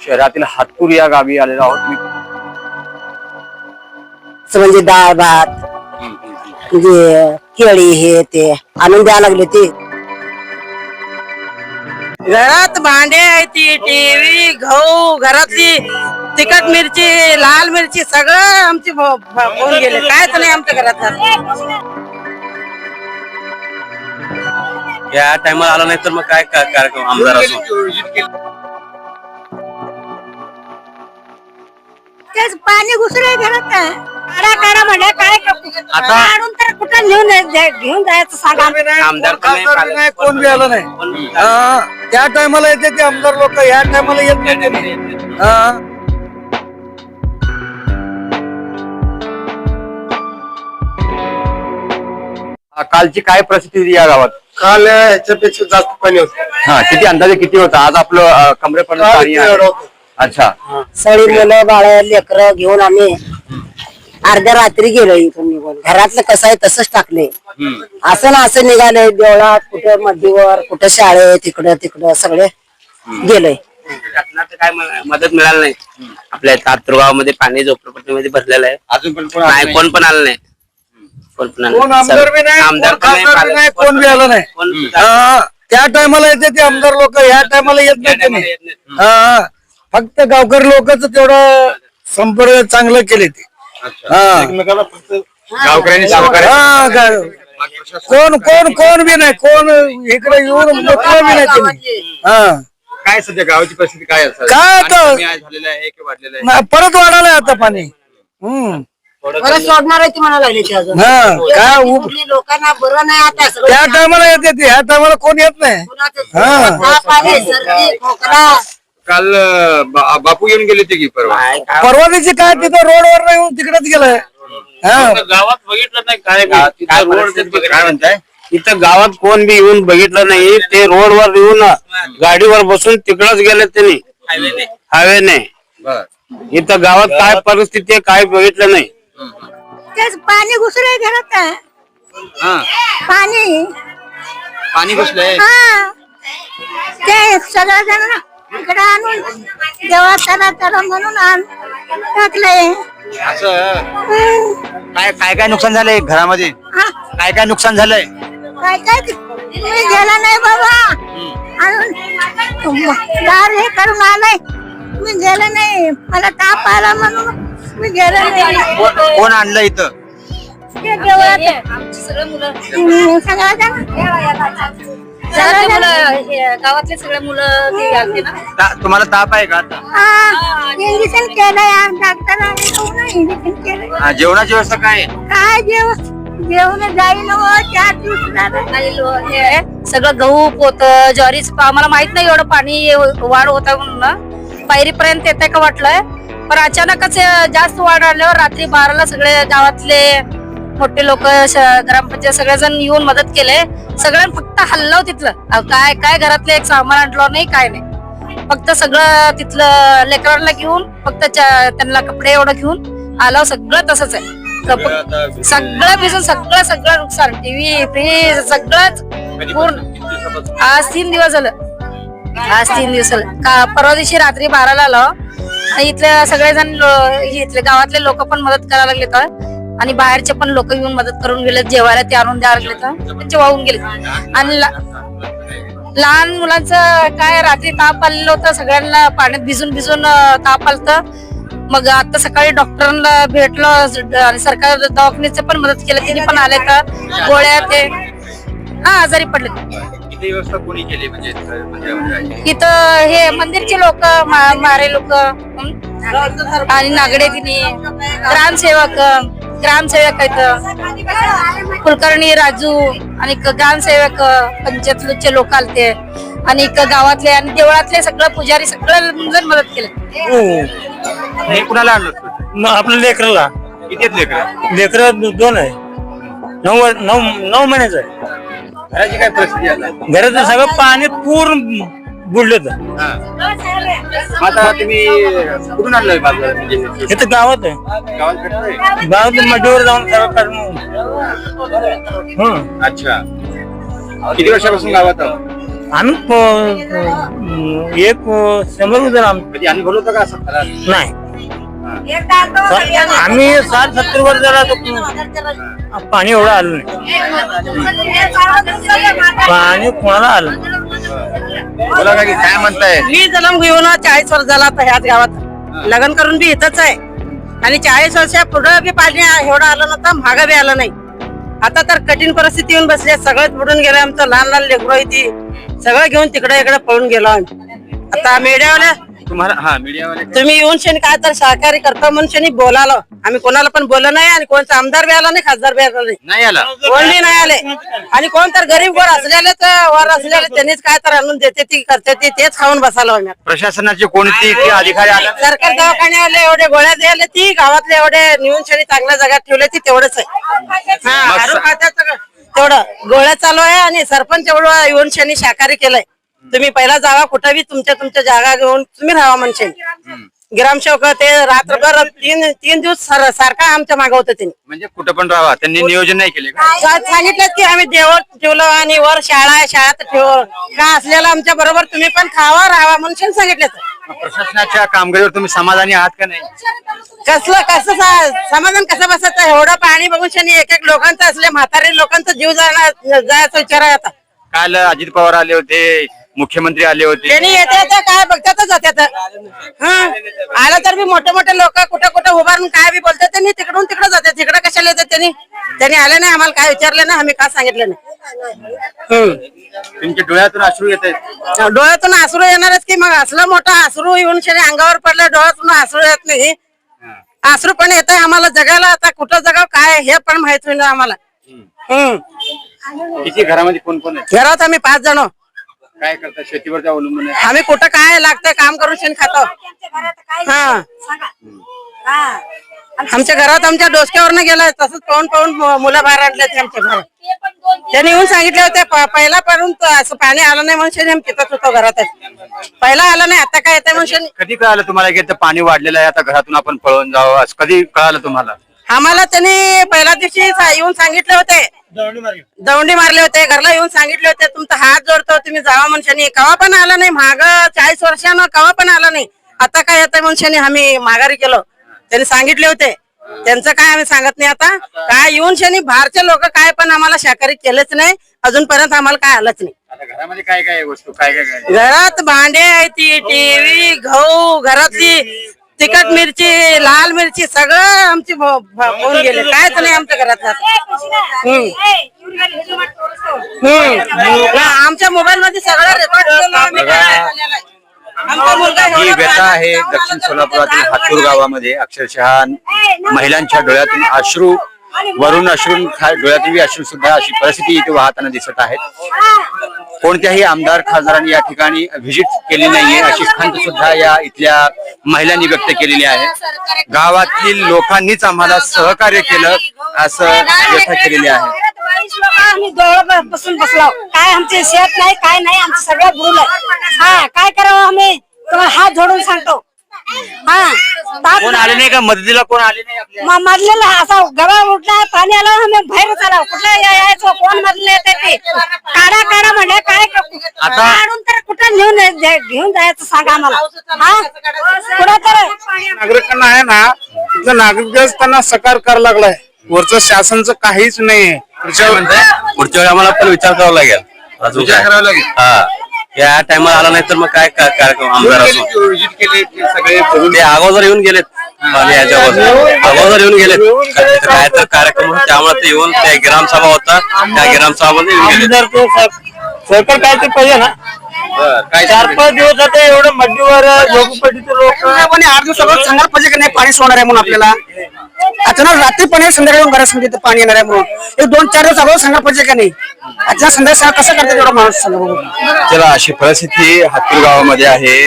शहरातील हातूर या गावी आलेलो आहोत मी. असं म्हणजे डाळ भात म्हणजे केळी हे ते आणून द्यायला लागले ते. घरात भांडे आहे ती टीव्ही गहू घरातली तिखट मिरची लाल मिरची सगळं आमची होऊन गेले. कायच नाही आमच्या घरात. या टायमाला आला नाही तर मग काय कार्यक्रम आमदार असो? तेच पाणी घरात काढा काढा म्हणजे काय आता- काढून तर कुठं घेऊन घेऊन जायचं सांगा. आमदार खासदार नाही कोण बी आलं नाही. हा, त्या टायमाला येते ते आमदार लोक या टायमाला येत नाही ते. हा. कालची काय परिस्थिती होती या गावात? काल ह्याच्यापेक्षा जास्त पाणी होत. हा किती अंदाजे किती होता? आज आपलं अ, कमरेपर्यंत पाणी आहे. अच्छा. सगळी मुलं बाळ लेकर घेऊन आम्ही अर्ध्या रात्री गेलो इथून निघून. घरातलं कसं आहे तसंच टाकले असं ना असं निघाले देवळात कुठं मध्यवर कुठं शाळेत तिकडं तिकडं सगळे गेलोय. शासनाचं काय म- मदत मिळाली नाही. आपल्या मध्ये पाणी झोपडपट्टीमध्ये भरलेलं आहे. अजून पण कोण नाही कोण पण आलं नाही. कोण पण आलं कोण नाही. आमदार बी नाही आमदार कोण पण नाही, खासदार बी नाही पालक- कोण बी आलं नाही. कोण हा, त्या टायमाला येते ते आमदार लोक या टायमाला येत नाही. हा, फक्त गावकरी लोकच तेवढं संपर्क चांगलं केले ते. हा. गावकऱ्यांनी सहकार्य हा, गा- कोण कोण कोण बी नाही कोण इकडे येऊन मोकळं बी नाही त्यांनी. हा. काय सध्या गावाची परिस्थिती काय? काय पाणी आता? कमी आहे, झालेलं आहे की वाढलेलं आहे? नाही, परत वाढायला आता पाणी. हम्म. परत सोडणार आहे ती म्हणा लागली ते अजून. हा काय उ- कुठली लोकांना बरं नाही आता सगळं त्या टायमाला येते ते ह्या टायमाला कोण येत नाही. कुणाचं हा. ताप आले, सर्दी, खोकला. काल बा- बापू येऊन गेले ते की परवा? परवा दिवशी काय तिथं रोडवर नाही येऊन तिकडेच गेलाय. हा. गावात बघितलं नाही काय काय काय रोड परिस्थिती काय म्हणताय? इथं गावात कोण बी येऊन बघितलं नाही. ते रोडवर येऊन गाडीवर बसून तिकडच गेले त्यांनी. हवेने बर. इथं गावात काय परिस्थिती आहे काय बघितलं नाही. तेच पाणी घुसलंय घरात. हा. पाणी. पाणी घुसलंय? हा. ते सगळं जण इकडे आणून देवा चला चला म्हणून आण. टाकलंय. असं? हं. काय काय काय नुकसान झालंय घरामध्ये? हा, काय काय नुकसान झालंय? काय काय? ते- मी गेला नाही बाबा. आणून दार हे करून आलाय. मी गेलं नाही. मला ताप आला म्हणून मी गेलं नाही. कोण आणलं इथं? ते देवळात. जण मुलं हे गावातले सगळे मुलं ते आलते ना? ता- तुम्हाला ताप आहे का आता? हा इंजेक्शन केलंय. डॉक्टर इंजेक्शन केलंय. हा, जेवणाची व्यवस्था काय आहे? काय जेव जेवण जाईल हो चार दिवस झालं. आणि लो- हे सगळं गहू पोत ज्वारीच आम्हाला माहीत नाही एवढं पाणी वाढ होता म्हणून ना. पायरीपर्यंत येते का वाटलंय. पण अचानकच हे जास्त वाढ आल्यावर रात्री बाराला सगळे गावातले मोठे लोक ग्रामपंचायत सगळेजण येऊन मदत केले. सगळ्यांनी फक्त हल्लव तिथलं. काय काय घरातले एक सामान आणलं नाही काय नाही. फक्त सगळं तिथलं लेकरांना घेऊन फक्त त्यांना कपडे एवढं घेऊन आलं. सगळं तसंच आहे. सगळं भिजून सगळं सगळं नुकसान. टीव्ही फ्रीज सगळंच पूर्ण. आज तीन दिवस झालं. आज तीन दिवस झालं. का परवा दिवशी रात्री बाराला आलो. आणि इथले सगळेजण इथले गावातले लोक पण मदत करायला लागले तर. आणि बाहेरचे पण लोक येऊन मदत करून गेले जेवायला ते आणून द्यायला लागले तर त्यांचे वाहून गेले आणि लहान मुलांचं काय रात्री ताप आलेलं होतं सगळ्यांना पाण्यात भिजून भिजून ताप आलत. मग आता सकाळी डॉक्टरांना भेटलो आणि सरकार दवाखान्याचे पण मदत केलं त्यांनी पण आले तर. गोळ्या ते हा आजारी पडले. किती व्यवस्था कोणी केली? म्हणजे मंदिरामध्ये इथं हे मंदिरचे लोक मारे लोक आणि नागडे तिने ग्रामसेवक ग्रामसेवक आहेत कुलकर्णी राजू आणि क- ग्रामसेवक पंचायतचे लोक आलते. आणि क- गावातले आणि देवळातले सगळं पुजारी सगळं जण मदत केले. हे. कुणाला आणलं आपल्या लेकराला. किती लेकरं? लेकर दोन आहे. नऊ नऊ नऊ महिन्याचं आहे. घराची काय परिस्थिती घराचं सगळं पाणी पूर्ण बुडलं तर आता तुम्ही कुठून आणलं बाजारात म्हणजे इथं गावात आहे. गावात भेटतंय? गावात मडीवर जाऊन काढून हं. अच्छा. किती वर्षापासून गावात आहो? आम्ही प- एक शंभर जण आम कधी अनुभव होता का असं? खरा नाही आम्ही साठ सत्तर वर्ष झाला तर पाणी एवढं आलं नाही. पाणी कोणाला आलं नाही. बोला का की काय म्हणताय? मी जन्म घेऊन चाळीस वर्ष झाला आता ह्याच गावात. लग्न करून बी इथंच आहे. आणि चाळीस वर्षा पुढं बी पाणी एवढं आलं नव्हतं महाग बी आलं नाही. आता तर कठीण परिस्थिती येऊन बसले सगळंच बुडून गेलं आमचं लहान लहान लेकरं होती. सगळं घेऊन तिकडे इकडे पळून गेलो आम्ही. आता मीडियावाल्या तुम्हाला हा मीडियावाले तुम्ही येऊन शनी काय तर सहकार्य करता म्हणून शनी बोलालो आम्ही कोणाला पण बोललो नाही आणि कोणता आमदार बी आला नाही खासदार बी आला नाही. नाही आला. कोण नाही आले. आणि कोण तर गरीब वर असलेले तर वर असलेले त्यांनीच काय तर आणून देते ती करते ती तेच खाऊन बसालो आम्ही प्रशासनाचे कोणती अधिकारी आला? सरकार दवाखाने आले एवढे गोळ्या द्यायला ती गावातले एवढे निवून शनी चांगल्या जागात ठेवले ती तेवढंच आहे. हा खात्याचं तेवढं गोळ्या चालू आहे आणि सरपंच एवढं येऊन शनी शाकाहारी केलंय. तुम्ही पहिला जावा कुठं बी तुमच्या तुमच्या जागा घेऊन तुम्ही राहा म्हणशे ग्रामसेवक ते रात्रभर तीन तीन दिवस सर- सारखा आमच्या मागं होतं त्यांनी. म्हणजे कुठं पण राहा त्यांनी नियोजन नाही केले का? सांगितलं की आम्ही देवर ठेवलं आणि वर शाळा आहे शाळात ठेव का असलेला आमच्या बरोबर तुम्ही पण खावा राहावा म्हणून सांगितलं प्रशासनाच्या कामगिरीवर तुम्ही समाधानी आहात का नाही? कसलं कसं सा- समाधान कसं बसायचं? एवढं पाणी बघून शनी एक एक लोकांचं असले म्हातारे लोकांचा जीव जाणार जायचा विचार आहे आता. काल अजित पवार आले होते मुख्यमंत्री आले होते. त्यांनी येते येते काय बघतातच जातात. हं? आलं तर बी मोठे मोठे लोक कुठं कुठं उभारून काय बी बोलतात त्यांनी तिकडून तिकडे जातात. तिकडे कशाला येतात त्यांनी? त्यांनी आले नाही आम्हाला काय विचारलं नाही आम्ही काय सांगितलं नाही. हं. तुमच्या डोळ्यातून अश्रू येत आहेत. डोळ्यातून आसरू येणारच की मग? असलं मोठा आसरू येऊन शनी अंगावर पडलं डोळ्यातून आसरू येत नाही. आसरू पण येत आहे आम्हाला जगायला. आता कुठं जगाव काय हे पण माहीत होईल आम्हाला. हम्म किती घरामध्ये कोण कोण घरात आम्ही पाच जण. काय करतात शेतीवरच्या अवलंबून आहे. आम्ही कुठं काय लागतंय काम करून शेण खातो हा. आमच्या घरात आमच्या डोसक्यावरनं गेलाय. तसंच पाहून पाहून मुलं बाहेर आणले ते आमच्या घरात. त्यांनी येऊन सांगितले होते पहिला पर्यंत असं पाणी आलं नाही म्हणून शेणी आम्ही तिथंच होतो घरात. पहिला आलं नाही आता काय येते म्हणून शेणी कधी कळालं तुम्हाला की इथं पाणी वाढलेलं आहे? आता घरातून आपण पळून जावं. असं कधी कळालं तुम्हाला? आम्हाला त्यांनी पहिल्या दिवशी येऊन सांगितले होते. दौंडी मारले. होते घरला येऊन सांगितले होते तुमचा हात जोडतो तुम्ही जावा म्हणशानी कवा पण आला नाही माग चाळीस वर्षानं कवा पण आला नाही. आता काय येतं म्हणशानी आम्ही माघारी केलो त्यांनी सांगितले होते. त्यांचं काय आम्ही सांगत नाही आता. काय येऊन शनी बाहेरचे लोक काय पण आम्हाला शाकाहारी केलेच नाही. अजूनपर्यंत आम्हाला काय आलंच नाही. आता घरामध्ये काय काय वस्तू? काय काय काय घरात भांडे आहे ती टीव्ही गहू घरातली तिखट मिरची लाल मिरची सगळं आमची होऊन गेले. कायच नाही आमच्या घरात हम्म. हम्म. आमच्या मोबाईल मध्ये सगळं रेकॉर्ड ही व्यथा आहे दक्षिण सोलापुरातील हातूर गावामध्ये. अक्षरशः महिलांच्या डोळ्यातून अश्रू वरून अश्रू खा- डोळ्यातून अश्रू सुद्धा अशी परिस्थिती इथे वाहताना दिसत आहेत. कोणत्याही आमदार खासदारांनी या ठिकाणी व्हिजिट केली नाहीये अशी खंत सुद्धा या इथल्या महिलांनी व्यक्त केलेली आहे. गावातील लोकांनीच आम्हाला सहकार्य केलं असं व्यथा केलेली आहे. आम्ही डोळं बसून बसलो काय आमचे शेत नाही काय नाही आमचं सगळं बुडलं हा काय करावं आम्ही तुम्हाला हात जोडून सांगतो हा कोण आले नाही? का मदतीला कोण आले नाही मधलेला असा गवा आलं आम्ही बाहेर आलो कुठं या- यायचं? कोण मधले येते ते? काढा काढा म्हणलं काय क- काढून तर कुठं घेऊन घेऊन जायचं सांगा आम्हाला. हा? कुठं तर नागरिकांना आहे ना तिथलं नागरिकच त्यांना सकार करायला लागलाय. वरचं शासनचं काहीच नाहीये. काय म्हणताय पुढच्या वेळी आम्हाला पण विचार करावा लागेल. अजून विचार काय? करावा लागेल. हा. या टायमाला आला नाही तर मग काय काय कार्यक्रम आमदार असो? सगळे ते अगोदर येऊन गेलेत. पाणी याच्या अगोदर अगोदर येऊन गेलेत. काय तर कार्यक्रम होता त्यामुळे ते येऊन त्या ग्रामसभा होता. त्या ग्रामसभामध्ये येऊन गेले आमदार ते सर- सरकार काय ते पाहिजे ना? काय चार पाच दिवस आता एवढं मड्डीवर झोपडपट्टीचे लोक. पण आठ दिवसावर सांगायला पाहिजे की नाही पाणी सोडणार आहे म्हणून आपल्याला? अचानक रात्री पाणी संध्याकाळी येऊन घरात सांगितलं पाणी येणार आहे म्हणून. एक दोन चार दिवस अगोदर सांगायला पाहिजे का नाही? अचानक संध्याकाळी कसं करतात एवढा माणूस सांगा बघू. चला अशी परिस्थिती हातूर गावामध्ये आहे.